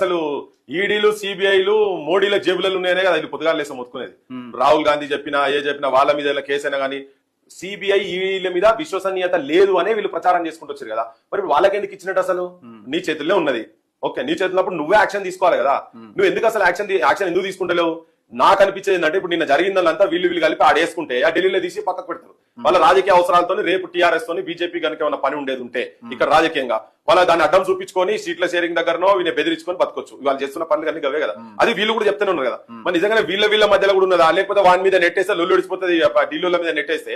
అసలు ఈడీలు సిబిఐలు మోడీల జేబులలో ఉన్నాయనే కదా వీళ్ళు పొద్దుగాలు లేసం మొత్తుకునేది. రాహుల్ గాంధీ చెప్పినా ఏ చెప్పినా వాళ్ళ మీద ఇలా కేసు అయినా కానీ సిబిఐ ఈడీల మీద విశ్వసనీయత లేదు అనే వీళ్ళు ప్రచారం చేసుకుంటూ వచ్చారు కదా. మరి ఇప్పుడు వాళ్ళకి ఎందుకు ఇచ్చినట్టు అసలు? నీ చేతుల్లో ఉన్నది. ఓకే నీ చేతుల్లో అప్పుడు నువ్వే యాక్షన్ తీసుకోవాలి కదా. నువ్వు ఎందుకు అసలు యాక్షన్ యాక్షన్ ఎందుకు తీసుకుంటలేవు? నాకు అనిపించేది ఏంటంటే ఇప్పుడు నిన్న జరిగిందంతా వీళ్ళు వీళ్ళు కలిపి ఆడేసుకుంటే ఆ ఢిల్లీలో తీసి పక్కకు పెడతారు. వాళ్ళ రాజకీయ అవసరాలతో రేపు టీఆర్ఎస్ తోని బీజేపీ కనుక ఏమైనా పని ఉండేది ఉంటే ఇక్కడ రాజకీయంగా వాళ్ళ దాన్ని అడ్డం చూపించుకొని సీట్ల షేరింగ్ దగ్గరనో వీళ్ళని బెదిరించుకొని బతకొచ్చు. వాళ్ళు చేస్తున్న పనులు అన్ని గవే కదా. అది వీళ్ళు కూడా చెప్తూనే ఉన్నారు కదా. మరి నిజంగానే వీళ్ళ వీళ్ళ మధ్యలో కూడా ఉన్నదా? లేకపోతే వాని మీద నెట్టేస్తే లొల్లు విడిచిపోతుంది ఢిల్లీల మీద నెట్టేస్తే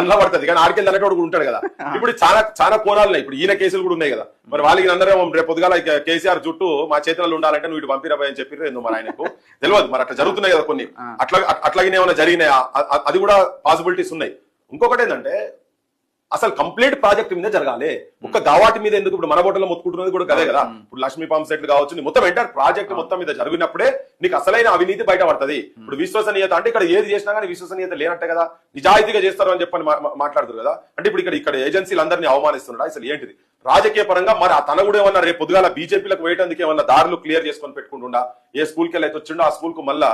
అలా పడుతుంది. కానీ ఆడికెళ్ళి అన్నట్టు కూడా ఉంటాడు కదా. ఇప్పుడు చాలా చాలా కోణాలు ఉన్నాయి. ఇప్పుడు ఈయన కేసులు కూడా ఉన్నాయి కదా. మరి వాళ్ళకి అందరూ రేపు పొద్దుగాల కేసీఆర్ చుట్టూ మా చేతుల్లో ఉండాలంటే నువ్వు ఇటు పంపిరాబాయ్ అని చెప్పి మరి ఆయనకు. తెలియదు మరి అట్లా జరుగుతున్నాయి కదా కొన్ని. అట్లా అట్లాగే ఏమైనా జరిగినాయా? అది కూడా పాసిబిలిటీస్ ఉన్నాయి. ఇంకొకటి ఏంటంటే అసలు కంప్లీట్ ప్రాజెక్ట్ మీద జరగాలి. ఒక్క గావాటి మీద ఎందుకు ఇప్పుడు మన బోటలో మొత్తుకుంటున్నది కూడా కదే? కదా ఇప్పుడు లక్ష్మీ పంప్ సెట్లు కావచ్చు నీ మొత్తం ఎంటర్ ప్రాజెక్ట్ మొత్తం మీద జరిగినప్పుడే నీకు అసలైన అవినీతి బయటపడుతుంది. ఇప్పుడు విశ్వసనీయత అంటే ఇక్కడ ఏది చేసినా కానీ విశ్వసనీయత లేనట్టే కదా. నిజాయితీగా చేస్తారు అని చెప్పని మా- మా- మాట్లాడుతారు కదా. అంటే ఇప్పుడు ఇక్కడ ఇక్కడ ఏజెన్సీలు అందరినీ అవమానిస్తున్నాడా అసలు ఏంటిది? రాజకీయ పరంగా మరి ఆ తన కూడా ఏమన్నా రేపు పొద్దుగాల బీజేపీలకు వేయడానికి ఏమన్నా దారులు క్లియర్ చేసుకొని పెట్టుకుంటుండా? ఏ స్కూల్కి వెళ్ళి అయితే వచ్చిండో ఆ స్కూల్కు మళ్ళా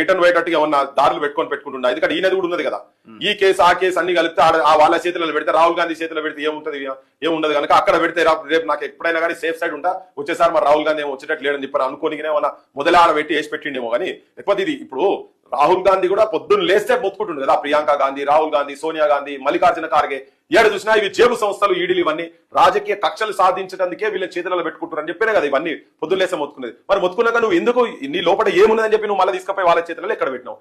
రిటర్న్ పోయేటట్టుగా ఏమన్నా దారులు పెట్టుకొని పెట్టుకుంటుండా? ఎందుకంటే ఈయనది కూడా ఉన్నది కదా. ఈ కేసు ఆ కేసు అన్ని కలిపితే ఆడ- ఆ వాళ్ళ చేతుల్లో పెడితే రాహుల్ గాంధీ చేతిలో పెడితే ఏముంటది? ఏముండదు కనుక అక్కడ పెడితే రేపు నాకు ఎప్పుడైనా కానీ సేఫ్ సైడ్ ఉంటా. వచ్చేసారి మరి రాహుల్ గాంధీ ఏమో వచ్చేటట్టు లేడని చెప్పారు. అనుకోనికనే ఏమన్నా మొదలే ఆడ పెట్టి వేసి పెట్టిండేమో కానీ లేకపోతే ఇది ఇప్పుడు రాహుల్ గాంధీ కూడా పొద్దున్న లేస్తే మొత్తుకుంటుంది కదా. ప్రియాంక గాంధీ రాహుల్ గాంధీ సోనియా గాంధీ మల్లికార్జున ఖార్గే ఏడు చూసినా ఇవి జేబు సంస్థలు ఈడీలు ఇవన్నీ. రాజకీయ కక్షలు సాధించడానికే వీళ్ళ చేతులలో పెట్టుకుంటారు అని చెప్పినే కదా ఇవన్నీ పొద్దులేసే మొత్తుకునేది. మరి మొత్తుకున్నాక నువ్వు ఎందుకు నీ లోపల ఏమున్నదని చెప్పి నువ్వు మళ్ళీ తీసుకుపోయి వాళ్ళ చేతులలో ఎక్కడ పెట్టినావు?